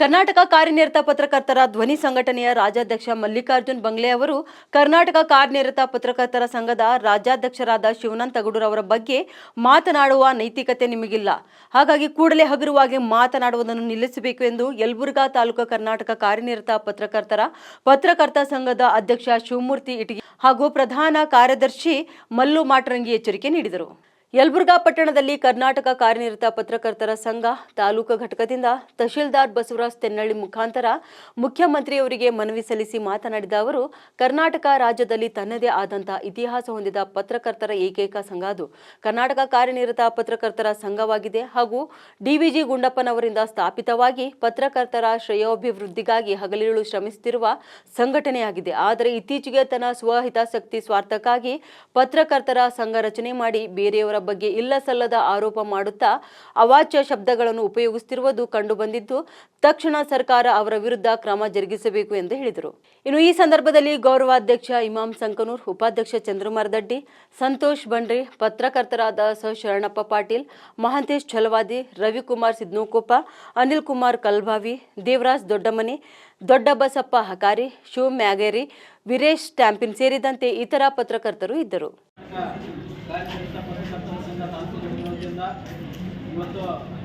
ಕರ್ನಾಟಕ ಕಾರ್ಯನಿರತ ಪತ್ರಕರ್ತರ ಧ್ವನಿ ಸಂಘಟನೆಯ ರಾಜ್ಯಾಧ್ಯಕ್ಷ ಮಲ್ಲಿಕಾರ್ಜುನ್ ಬಂಗ್ಲೆ ಅವರು ಕರ್ನಾಟಕ ಕಾರ್ಯನಿರತ ಪತ್ರಕರ್ತರ ಸಂಘದ ರಾಜ್ಯಾಧ್ಯಕ್ಷರಾದ ಶಿವನಂತ ಅವರ ಬಗ್ಗೆ ಮಾತನಾಡುವ ನೈತಿಕತೆ ನಿಮಗಿಲ್ಲ. ಹಾಗಾಗಿ ಕೂಡಲೇ ಹಗುರವಾಗಿ ಮಾತನಾಡುವುದನ್ನು ನಿಲ್ಲಿಸಬೇಕು ಎಂದು ಯಲಬುರ್ಗಾ ತಾಲೂಕು ಕರ್ನಾಟಕ ಕಾರ್ಯನಿರತ ಪತ್ರಕರ್ತರ ಪತ್ರಕರ್ತ ಸಂಘದ ಅಧ್ಯಕ್ಷ ಶಿವಮೂರ್ತಿ ಇಟಗಿ ಹಾಗೂ ಪ್ರಧಾನ ಕಾರ್ಯದರ್ಶಿ ಮಲ್ಲು ಮಾಟರಂಗಿ ಎಚ್ಚರಿಕೆ ನೀಡಿದರು. ಯಲಬುರ್ಗಾ ಪಟ್ಟಣದಲ್ಲಿ ಕರ್ನಾಟಕ ಕಾರ್ಯನಿರತ ಪತ್ರಕರ್ತರ ಸಂಘ ತಾಲೂಕು ಘಟಕದಿಂದ ತಹಶೀಲ್ದಾರ್ ಬಸವರಾಜ್ ತೆನ್ನಳ್ಳಿ ಮುಖಾಂತರ ಮುಖ್ಯಮಂತ್ರಿಯವರಿಗೆ ಮನವಿ ಸಲ್ಲಿಸಿ ಮಾತನಾಡಿದ ಅವರು, ಕರ್ನಾಟಕ ರಾಜ್ಯದಲ್ಲಿ ತನ್ನದೇ ಆದಂತಹ ಇತಿಹಾಸ ಹೊಂದಿದ ಪತ್ರಕರ್ತರ ಏಕೈಕ ಸಂಘ ಅದು. ಕರ್ನಾಟಕ ಕಾರ್ಯನಿರತ ಪತ್ರಕರ್ತರ ಸಂಘವಾಗಿದೆ ಹಾಗೂ ಡಿವಿಜಿ ಗುಂಡಪ್ಪನವರಿಂದ ಸ್ಥಾಪಿತವಾಗಿ ಪತ್ರಕರ್ತರ ಶ್ರೇಯೋಭಿವೃದ್ಧಿಗಾಗಿ ಹಗಲಿರುಳು ಶ್ರಮಿಸುತ್ತಿರುವ ಸಂಘಟನೆಯಾಗಿದೆ. ಆದರೆ ಇತ್ತೀಚೆಗೆ ತನ್ನ ಸ್ವಹಿತಾಸಕ್ತಿ ಸ್ವಾರ್ಥಕ್ಕಾಗಿ ಪತ್ರಕರ್ತರ ಸಂಘ ರಚನೆ ಮಾಡಿ ಬೇರೆಯವರ ಬಗ್ಗೆ ಇಲ್ಲ ಸಲ್ಲದ ಆರೋಪ ಮಾಡುತ್ತಾ ಅವಾಚ್ಯ ಶಬ್ದಗಳನ್ನು ಉಪಯೋಗಿಸುತ್ತಿರುವುದು ಕಂಡುಬಂದಿದ್ದು, ತಕ್ಷಣ ಸರ್ಕಾರ ಅವರ ವಿರುದ್ಧ ಕ್ರಮ ಜರುಗಿಸಬೇಕು ಎಂದು ಹೇಳಿದರು. ಇನ್ನು ಈ ಸಂದರ್ಭದಲ್ಲಿ ಗೌರವಾಧ್ಯಕ್ಷ ಇಮಾಮ್ ಸಂಕನೂರ್, ಉಪಾಧ್ಯಕ್ಷ ಚಂದ್ರಮಾರದಡ್ಡಿ ಸಂತೋಷ್ ಬಂಡ್ರಿ, ಪತ್ರಕರ್ತರಾದ ಸ ಶರಣಪ್ಪ ಪಾಟೀಲ್, ಮಹಾಂತೇಶ್ ಛಲವಾದಿ, ರವಿಕುಮಾರ್ ಸಿದ್ನೂಕೋಪ, ಅನಿಲ್ ಕುಮಾರ್ ಕಲ್ಭಾವಿ ದೇವರಾಜ್ ದೊಡ್ಡಮನಿ, ದೊಡ್ಡಬಸಪ್ಪ ಹಕಾರಿ ಶಿವ ಮ್ಯಾಗೇರಿ ವೀರೇಶ್ ಟ್ಯಾಂಪಿನ್ ಸೇರಿದಂತೆ ಇತರ ಪತ್ರಕರ್ತರು ಇದ್ದರು. ಸಂಘ ತಾಲೂಕು ಇವತ್ತು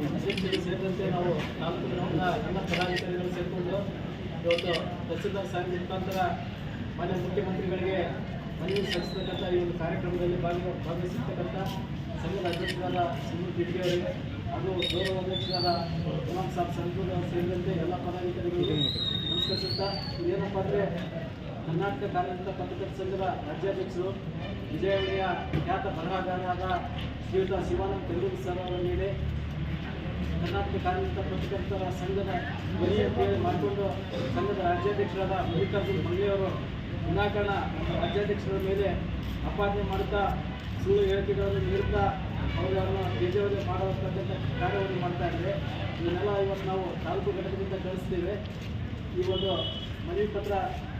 ಅಧ್ಯಕ್ಷರು ಸೇರಿದಂತೆ ನಾವು ತಾಲೂಕು ಘಟಕದ ಎಲ್ಲ ಪದಾಧಿಕಾರಿಗಳು ಸೇರಿಕೊಂಡು ಇವತ್ತು ತಹಸೀಲ್ದಾರ್ ಸಾಹೇಬ್ ಮುಖಾಂತರ ಮಾನ್ಯ ಮುಖ್ಯಮಂತ್ರಿಗಳಿಗೆ ಮನವಿ ಸಲ್ಲಿಸತಕ್ಕಂಥ ಈ ಒಂದು ಕಾರ್ಯಕ್ರಮದಲ್ಲಿ ಭಾಗ ಭಾಗವಹಿಸಿರ್ತಕ್ಕಂಥ ಸಂಘದ ಅಧ್ಯಕ್ಷರಾದ ಸುಮೂರ್ ಪಿಟ್ಗೆ ಅವರಿಗೆ ಹಾಗೂ ಗೌರವ ಅಧ್ಯಕ್ಷರಾದ ಗುಲಾಮ್ ಸಾಬ್ ಸಂತೂರ್ ಸೇರಿದಂತೆ ಎಲ್ಲ ಪದಾಧಿಕಾರಿಗಳಿಗೆ ನಮಸ್ಕರಿಸುತ್ತಾ ಏನಪ್ಪ ಅಂದರೆ ಕರ್ನಾಟಕ ಕಾರ್ಯನಿರತ ಪತ್ರಕರ್ತರ ಸಂಘದ ರಾಜ್ಯಾಧ್ಯಕ್ಷರು ವಿಜಯವಾಣಿಯ ಖ್ಯಾತ ಬರಹಗಾರರಾದ ಶ್ರೀಯುತ ಶಿವಾನಂದ ತೆಲುಗು ಸರ್ ಅವರ ಮೇಲೆ ಕರ್ನಾಟಕ ಕಾರ್ಯನಿರತ ಪತ್ರಕರ್ತರ ಸಂಘದ ಧ್ವನಿಯ ಮೇಲೆ ಮಾಡಿಕೊಂಡು ಸಂಘದ ರಾಜ್ಯಾಧ್ಯಕ್ಷರಾದ ಮಲ್ಲಿಕಾರ್ಜುನ್ ಮಂಗ್ಲೆಯವರು ವಿನಾಕಾರಣ ರಾಜ್ಯಾಧ್ಯಕ್ಷರ ಮೇಲೆ ಅಪಾದನೆ ಮಾಡುತ್ತಾ ಸುಳ್ಳು ಹೇಳಿಕೆಗಳನ್ನು ನೀಡುತ್ತಾ ಅವರನ್ನು ಬೇಜವಾಬ್ದಾರಿ ಮಾಡತಕ್ಕಂಥ ಕಾರ್ಯವನ್ನು ಮಾಡ್ತಾ ಇದ್ದಾರೆ. ಇದನ್ನೆಲ್ಲ ಇವತ್ತು ನಾವು ತಾಲೂಕು ಘಟಕದಿಂದ ಕಳಿಸ್ತೇವೆ. ಈ ಒಂದು ಮನವಿ ಪತ್ರ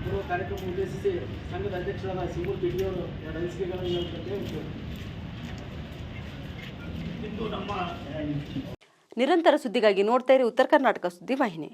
ಕೊಡುವ ಕಾರ್ಯಕ್ರಮ ಉದ್ದೇಶಿಸಿ ಸಂಘದ ಅಧ್ಯಕ್ಷರಾದ ಪಿಡಿಯವರು ಎರಡು ಅನಿಸಿಕೆಗಳನ್ನು ನಮ್ಮ ನಿರಂತರ ಸುದ್ದಿಗಾಗಿ ನೋಡ್ತಾ ಇರಿ ಉತ್ತರ ಕರ್ನಾಟಕ ಸುದ್ದಿ ವಾಹಿನಿ.